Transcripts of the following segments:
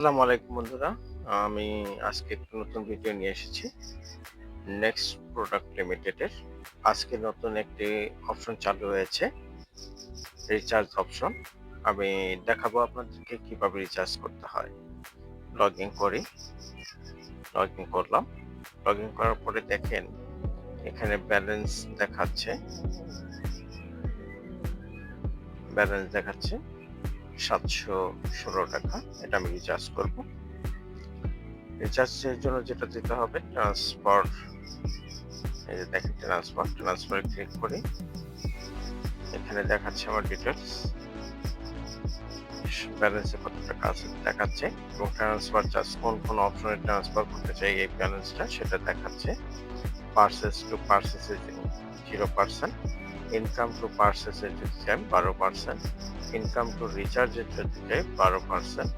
আসসালামু আলাইকুম বন্ধুরা। আমি আজকে একটু নতুন ভিডিও নিয়ে এসেছি। নেক্সট প্রোডাক্ট লিমিটেডের আজকে নতুন একটি অপশন চালু হয়েছে। রিচার্জ অপশন আমি দেখাবো আপনাদেরকে কীভাবে রিচার্জ করতে হয়। লগ ইন করি। লগ ইন করলাম। লগ ইন করার পরে দেখেন, এখানে ব্যালেন্স দেখাচ্ছে। ব্যালেন্স দেখাচ্ছে। সাতশো ষোলো টাকা। এটা আমি রিচার্জ করব। রিচার্জের জন্য যেটা দিতে হবে ট্রান্সফার এই যে দেখেন ট্রান্সফার ট্রান্সফারে ক্লিক করি। এখানে দেখাচ্ছে আমার ডিটেলস ব্যালেন্সে কত টাকা আছে দেখাচ্ছে। এবং ট্রান্সফার চার্জ কোন কোন অপশনে ট্রান্সফার করতে চাই এই ব্যালেন্সটা সেটা দেখাচ্ছে। পার্সেস টু পার্সেসে জিরো পার্সেন্ট ইনকাম টু পার্সেসের যদি চাই বারো পার্সেন্ট ইনকাম টু রিচার্জের যদি বারো পার্সেন্ট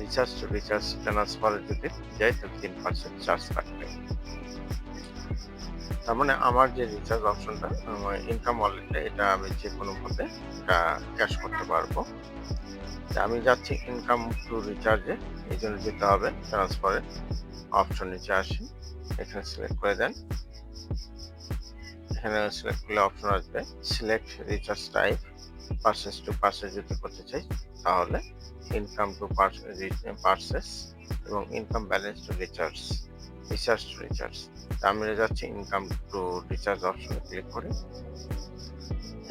রিচার্জ টু রিচার্জ ট্রান্সফারের যদি যাই তাহলে তিন পার্সেন্ট চার্জ থাকবে। তার মানে আমার যে রিচার্জ অপশনটা ইনকাম ওয়ালেটে এটা আমি যে কোনো ভাবে এটা ক্যাশ করতে পারব। আমি যাচ্ছি ইনকাম টু রিচার্জে এই জন্য যেতে হবে ট্রান্সফারের অপশন নিচে আসি, এখানে সিলেক্ট করে দেন। এখানে সিলেক্ট করলে অপশন আসবে select recharge type purchase to purchase যদি করতে চাই, তাহলে ইনকাম টু পার্সেস এবং income balance to recharge recharge to recharge আমি যাচ্ছি ইনকাম টু রিচার্জ অপশনে ক্লিক করে।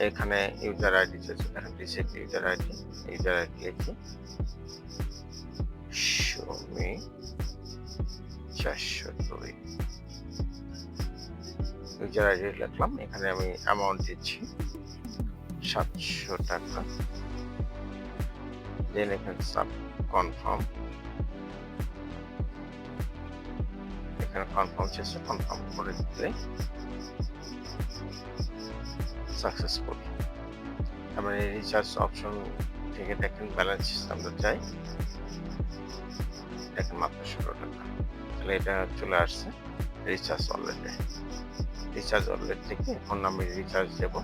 এখানে ইউজার আইডি চাইছে দেখেন reset user ID user ID লিখি সুমি চারশো দুই। ইউজার আইডি লিখলাম, এখানে আমি অ্যামাউন্ট দিচ্ছি। সাতশো টাকা। দেন এখানে সাব কনফার্ম এখানে কনফার্ম শেষে কনফার্ম করে দিলে সাকসেসফুল আমরা এই রিচার্জ অপশন থেকে দেখেন ব্যালেন্স আমরা চাই। দেখেন মাত্র ষোলো টাকা। তাহলে এটা চলে আসছে রিচার্জ অলরেডি রিচার্জ অলরেডি থেকে এখন আমি রিচার্জ দেবো।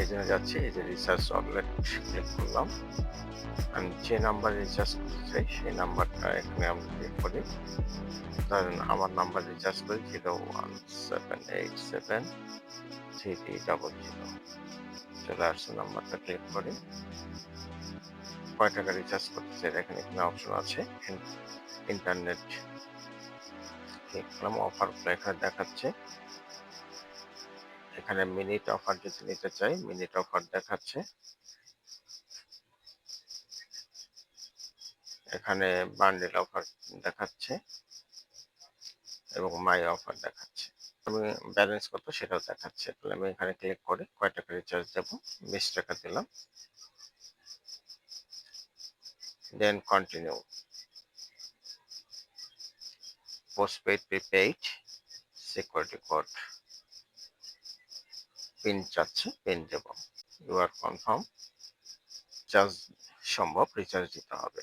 এই জন্য যাচ্ছি, এই যে রিচার্জ অলরেট ক্লিক করলাম। আমি যে নাম্বার রিচার্জ করতে চাই, সেই নাম্বারটা এখানে আমরা ক্লিক করি। ধরেন আমার নাম্বার রিচার্জ করি zero one seven eight seven three double zero চলে আসছে নাম্বারটা ক্লিক করি। কয় টাকা রিচার্জ করতে চাই? দেখেন এখানে অপশন আছে। ইন্টারনেট ক্লিক করলাম অফারগুলো এখানে দেখাচ্ছে। এখানে মিনিট অফার যদি নিতে চাই মিনিট অফার দেখাচ্ছে। এখানে বান্ডেল অফার দেখাচ্ছে এবং মাই অফার দেখাচ্ছে। আমি ব্যালেন্স কত সেটাও দেখাচ্ছে। তাহলে আমি এখানে ক্লিক করে কয় টাকা রিচার্জ দেব? বিশ টাকা দিলাম। Then continue postpaid prepaid security code pin চাচ্ছে পেন দেব। ইউ আর কনফার্ম চার্জ সম্ভব রিচার্জ দিতে হবে।